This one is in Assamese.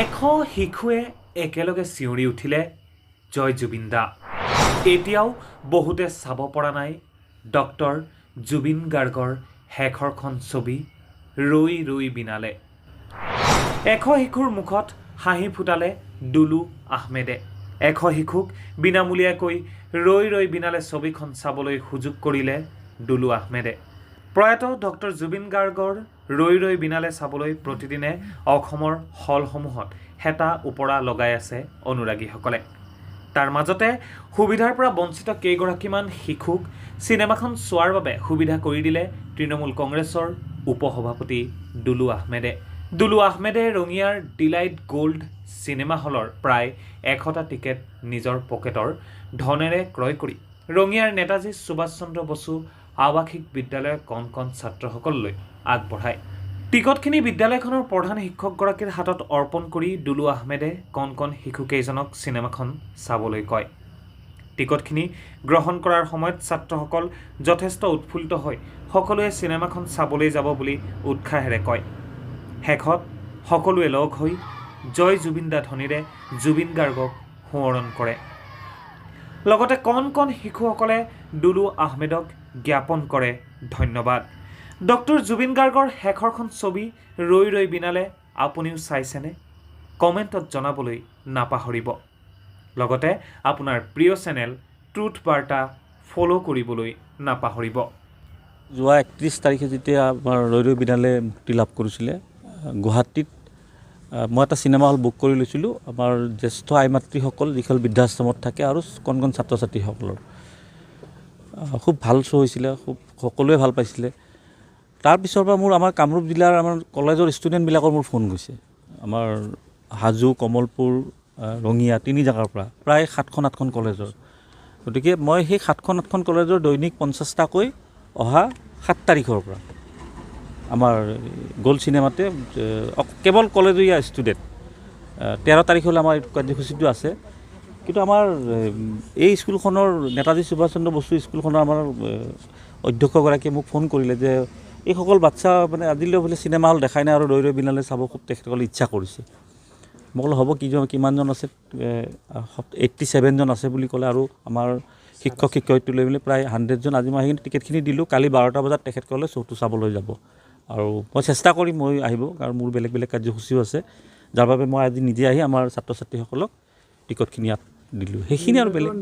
এশ শিশুৱে একেলগে চিঞৰি উঠিলে জয় জুবিন দা এতিয়াও বহুতে চাব পৰা নাই ডক্টৰ জুবিন গাৰ্গৰ শেষৰখন ছবি ৰৈ ৰৈ বিনালে। এশ শিশুৰ মুখত হাঁহি ফুটালে দুলু আহমেদে। এশ শিশুক বিনামূলীয়াকৈ ৰৈ ৰৈ বিনালে ছবিখন চাবলৈ সুযোগ কৰিলে দুলু আহমেদে। প্ৰয়াত ডক্টৰ জুবিন গাৰ্গৰ ৰৈ ৰৈ বিনালে চাবলৈ প্ৰতিদিনে অসমৰ হলসমূহত হেতা ওপৰা লগাই আছে অনুৰাগীসকলে। তাৰ মাজতে সুবিধাৰ পৰা বঞ্চিত কেইগৰাকীমান শিশুক চিনেমাখন চোৱাৰ বাবে সুবিধা কৰি দিলে তৃণমূল কংগ্ৰেছৰ উপসভাপতি দুলু আহমেদে। দুলু আহমেদে ৰঙিয়াৰ ডিলাইট গ'ল্ড চিনেমা হলৰ প্ৰায় এশটা টিকেট নিজৰ পকেটৰ ধনেৰে ক্ৰয় কৰি ৰঙিয়াৰ নেতাজী সুভাষ চন্দ্ৰ বসু আৱাসিক বিদ্যালয়ৰ কণ কণ ছাত্ৰসকললৈ আগবঢ়ায়। টিকটখিনি বিদ্যালয়খনৰ প্ৰধান শিক্ষকগৰাকীৰ হাতত অৰ্পণ কৰি দুলু আহমেদে কণ কণ শিশুকেইজনক চিনেমাখন চাবলৈ কয়। টিকটখিনি গ্ৰহণ কৰাৰ সময়ত ছাত্ৰসকল যথেষ্ট উৎফুল্লিত হৈ সকলোৱে চিনেমাখন চাবলৈ যাব বুলি উৎসাহেৰে কয়। শেষত সকলোৱে লগ হৈ জয় জুবিন দা ধ্বনিৰে জুবিন গাৰ্গক সোঁৱৰণ কৰে। লগতে কণ কণ শিশুসকলে দুলু আহমেদক জ্ঞাপন কৰে। ধন্যবাদ। ডক্টৰ জুবিন গাৰ্গৰ শেষৰখন ছবি ৰৈ ৰৈ বিনালে আপুনিও চাইছেনে? কমেণ্টত জনাবলৈ নাপাহৰিব। লগতে আপোনাৰ প্ৰিয় চেনেল ট্ৰুথ বাৰ্তা ফ'ল' কৰিবলৈ নাপাহৰিব। যোৱা একত্ৰিছ তাৰিখে যেতিয়া আমাৰ ৰৈ ৰৈ বিনালে মুক্তি লাভ কৰিছিলে, গুৱাহাটীত মই এটা চিনেমা হল বুক কৰি লৈছিলোঁ। আমাৰ জ্যেষ্ঠ আই মাতৃসকল, যিসকল বৃদ্ধাশ্ৰমত থাকে, আৰু কণ কণ ছাত্ৰ ছাত্ৰীসকলৰ খুব ভাল শ্ব' হৈছিলে খুব সকলোৱে ভাল পাইছিলে। তাৰপিছৰ পৰা মোৰ আমাৰ কামৰূপ জিলাৰ আমাৰ কলেজৰ ষ্টুডেণ্টবিলাকৰ মোৰ ফোন গৈছে। আমাৰ হাজো কমলপুৰ ৰঙিয়া তিনি জেগাৰ পৰা প্ৰায় সাতখন আঠখন কলেজৰ। গতিকে মই সেই সাতখন আঠখন কলেজৰ দৈনিক পঞ্চাছটাকৈ অহা সাত তাৰিখৰ পৰা আমাৰ গ'ল্ড চিনেমাতে কেৱল কলেজীয়া ষ্টুডেণ্ট তেৰ তাৰিখলৈ আমাৰ কাৰ্যসূচীটো আছে। কিন্তু আমাৰ এই স্কুলখনৰ নেতাজী সুভাষ চন্দ্ৰ বসু স্কুলখনৰ আমাৰ অধ্যক্ষগৰাকীয়ে মোক ফোন কৰিলে যে এইসকল বাচ্চা মানে আজিলৈ বোলে চিনেমা হল দেখাই নাই আৰু ৰৈ ৰৈ বিনালে চাব খুব তেখেতসকলে ইচ্ছা কৰিছে। মই ক'লো, হ'ব কিজন কিমানজন আছে? এইট্টি ছেভেনজন আছে বুলি ক'লে আৰু আমাৰ শিক্ষক শিক্ষয়িত্ৰী লৈ মেলি প্ৰায় হাণ্ড্ৰেডজন আজি মই সেইখিনি টিকেটখিনি দিলোঁ। কালি বাৰটা বজাত তেখেতসকলে শ্ব'টো চাবলৈ যাব। আৰু মই চেষ্টা কৰিম, মই আহিব, কাৰণ মোৰ বেলেগ বেলেগ কাৰ্যসূচীও আছে। যাৰ বাবে মই আজি নিজে আহি আমাৰ ছাত্ৰ ছাত্ৰীসকলক টিকটখিনি ইয়াত দিলোঁ। সেইখিনি আৰু বেলেগ।